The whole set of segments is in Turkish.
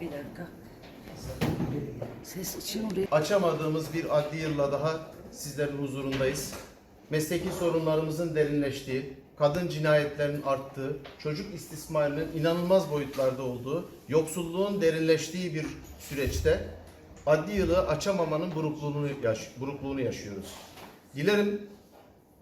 Bir dakika. Ses için oraya. Açamadığımız bir adli yılla daha sizlerin huzurundayız. Mesleki sorunlarımızın derinleştiği, kadın cinayetlerinin arttığı, çocuk istismarının inanılmaz boyutlarda olduğu, yoksulluğun derinleştiği bir süreçte adli yılı açamamanın burukluğunu, yaş burukluğunu yaşıyoruz. Dilerim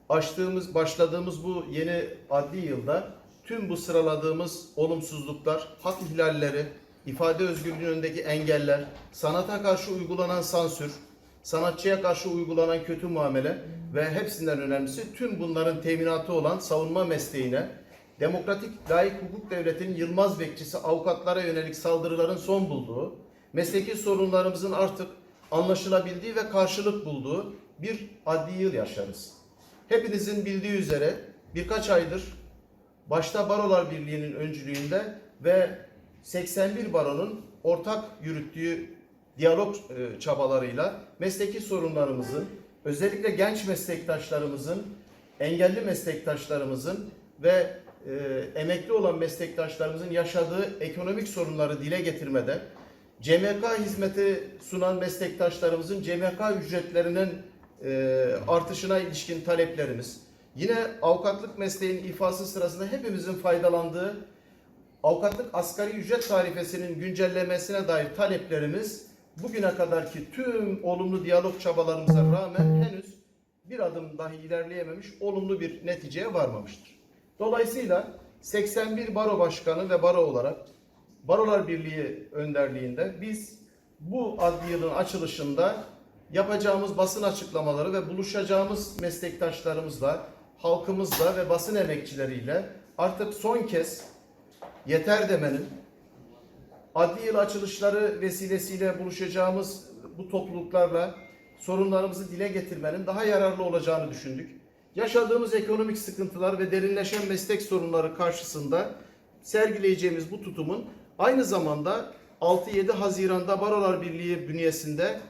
açtığımız, başladığımız bu yeni adli yılda tüm bu sıraladığımız olumsuzluklar, hak ihlalleri, ifade özgürlüğünün önündeki engeller, sanata karşı uygulanan sansür, sanatçıya karşı uygulanan kötü muamele ve hepsinden önemlisi tüm bunların teminatı olan savunma mesleğine, demokratik layık hukuk devletinin yılmaz bekçisi avukatlara yönelik saldırıların son bulduğu, mesleki sorunlarımızın artık anlaşılabildiği ve karşılık bulduğu bir adli yıl yaşarız. Hepinizin bildiği üzere birkaç aydır başta Barolar Birliği'nin öncülüğünde ve 81 baronun ortak yürüttüğü diyalog e, çabalarıyla mesleki sorunlarımızın, özellikle genç meslektaşlarımızın, engelli meslektaşlarımızın ve e, emekli olan meslektaşlarımızın yaşadığı ekonomik sorunları dile getirmede, CMK hizmeti sunan meslektaşlarımızın CMK ücretlerinin e, artışına ilişkin taleplerimiz, yine avukatlık mesleğinin ifası sırasında hepimizin faydalandığı avukatlık asgari ücret tarifesinin güncellemesine dair taleplerimiz bugüne kadarki tüm olumlu diyalog çabalarımıza rağmen henüz bir adım dahi ilerleyememiş, olumlu bir neticeye varmamıştır. Dolayısıyla 81 baro başkanı ve baro olarak Barolar Birliği önderliğinde biz bu adli yılın açılışında yapacağımız basın açıklamaları ve buluşacağımız meslektaşlarımızla, halkımızla ve basın emekçileriyle artık son kez yeter demenin, adli yıl açılışları vesilesiyle buluşacağımız bu topluluklarla sorunlarımızı dile getirmenin daha yararlı olacağını düşündük. Yaşadığımız ekonomik sıkıntılar ve derinleşen meslek sorunları karşısında sergileyeceğimiz bu tutumun aynı zamanda 6-7 Haziran'da Barolar Birliği bünyesinde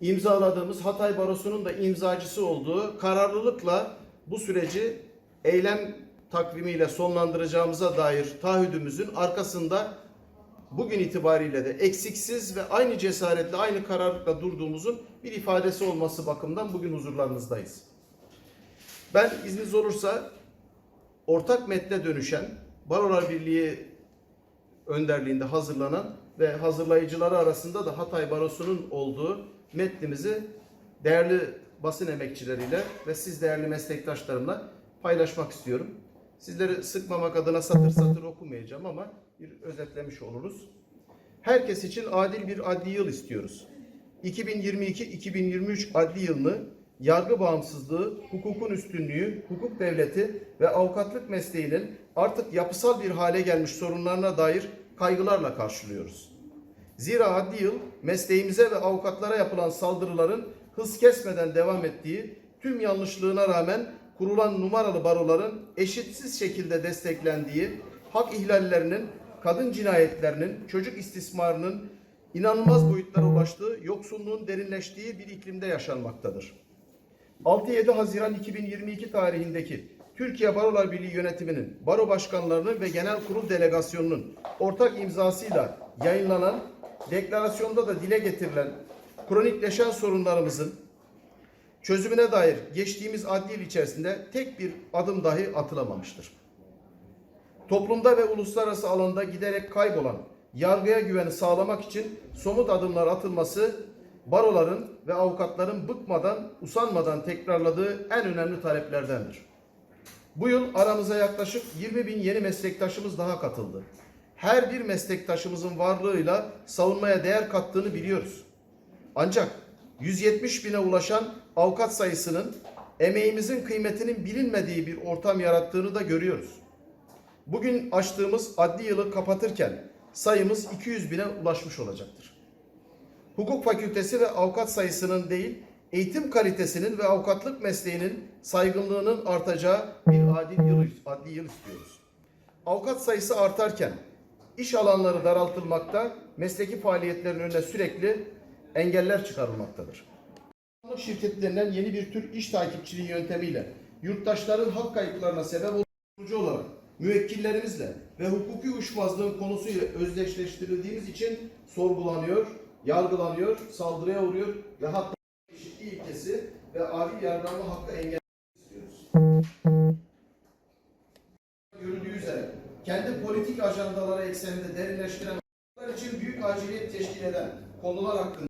imzaladığımız Hatay Barosu'nun da imzacısı olduğu kararlılıkla bu süreci eylem takvimiyle sonlandıracağımıza dair taahhüdümüzün arkasında bugün itibariyle de eksiksiz ve aynı cesaretle, aynı kararlılıkla durduğumuzun bir ifadesi olması bakımından bugün huzurlarınızdayız. Ben izniniz olursa ortak metne dönüşen Barolar Birliği önderliğinde hazırlanan ve hazırlayıcıları arasında da Hatay Barosu'nun olduğu metnimizi değerli basın emekçileriyle ve siz değerli meslektaşlarımla paylaşmak istiyorum. Sizleri sıkmamak adına satır satır okumayacağım ama bir özetlemiş oluruz. Herkes için adil bir adli yıl istiyoruz. 2022-2023 adli yılını yargı bağımsızlığı, hukukun üstünlüğü, hukuk devleti ve avukatlık mesleğinin artık yapısal bir hale gelmiş sorunlarına dair kaygılarla karşılıyoruz. Zira adli yıl mesleğimize ve avukatlara yapılan saldırıların hız kesmeden devam ettiği, tüm yanlışlığına rağmen kurulan numaralı baroların eşitsiz şekilde desteklendiği, hak ihlallerinin, kadın cinayetlerinin, çocuk istismarının inanılmaz boyutlara ulaştığı, yoksulluğun derinleştiği bir iklimde yaşanmaktadır. 6-7 Haziran 2022 tarihindeki Türkiye Barolar Birliği yönetiminin, baro başkanlarının ve genel kurul delegasyonunun ortak imzasıyla yayınlanan deklarasyonda da dile getirilen kronikleşen sorunlarımızın çözümüne dair geçtiğimiz adli yıl içerisinde tek bir adım dahi atılamamıştır. Toplumda ve uluslararası alanda giderek kaybolan yargıya güveni sağlamak için somut adımlar atılması baroların ve avukatların bıkmadan, usanmadan tekrarladığı en önemli taleplerdendir. Bu yıl aramıza yaklaşık 20 bin yeni meslektaşımız daha katıldı. Her bir meslektaşımızın varlığıyla savunmaya değer kattığını biliyoruz. Ancak 170 bine ulaşan avukat sayısının emeğimizin kıymetinin bilinmediği bir ortam yarattığını da görüyoruz. Bugün açtığımız adli yılı kapatırken sayımız 200 bine ulaşmış olacaktır. Hukuk fakültesi ve avukat sayısının değil, eğitim kalitesinin ve avukatlık mesleğinin saygınlığının artacağı bir adil yıl, adli yıl istiyoruz. Avukat sayısı artarken iş alanları daraltılmakta, mesleki faaliyetlerin önüne sürekli engeller çıkarılmaktadır. Şirketlerinden yeni bir tür iş takipçiliği yöntemiyle yurttaşların hak kayıplarına sebep olucu olarak müvekkillerimizle ve hukuki uyuşmazlığın konusuyla özdeşleştirildiğimiz için sorgulanıyor, yargılanıyor, saldırıya uğruyor ve hatta eşitliği ilkesi ve adil yargılama hakkı engel istiyoruz. Görüldüğü üzere kendi politik ajandaları ekseninde derinleştiren için büyük aciliyet teşkil eden konular hakkında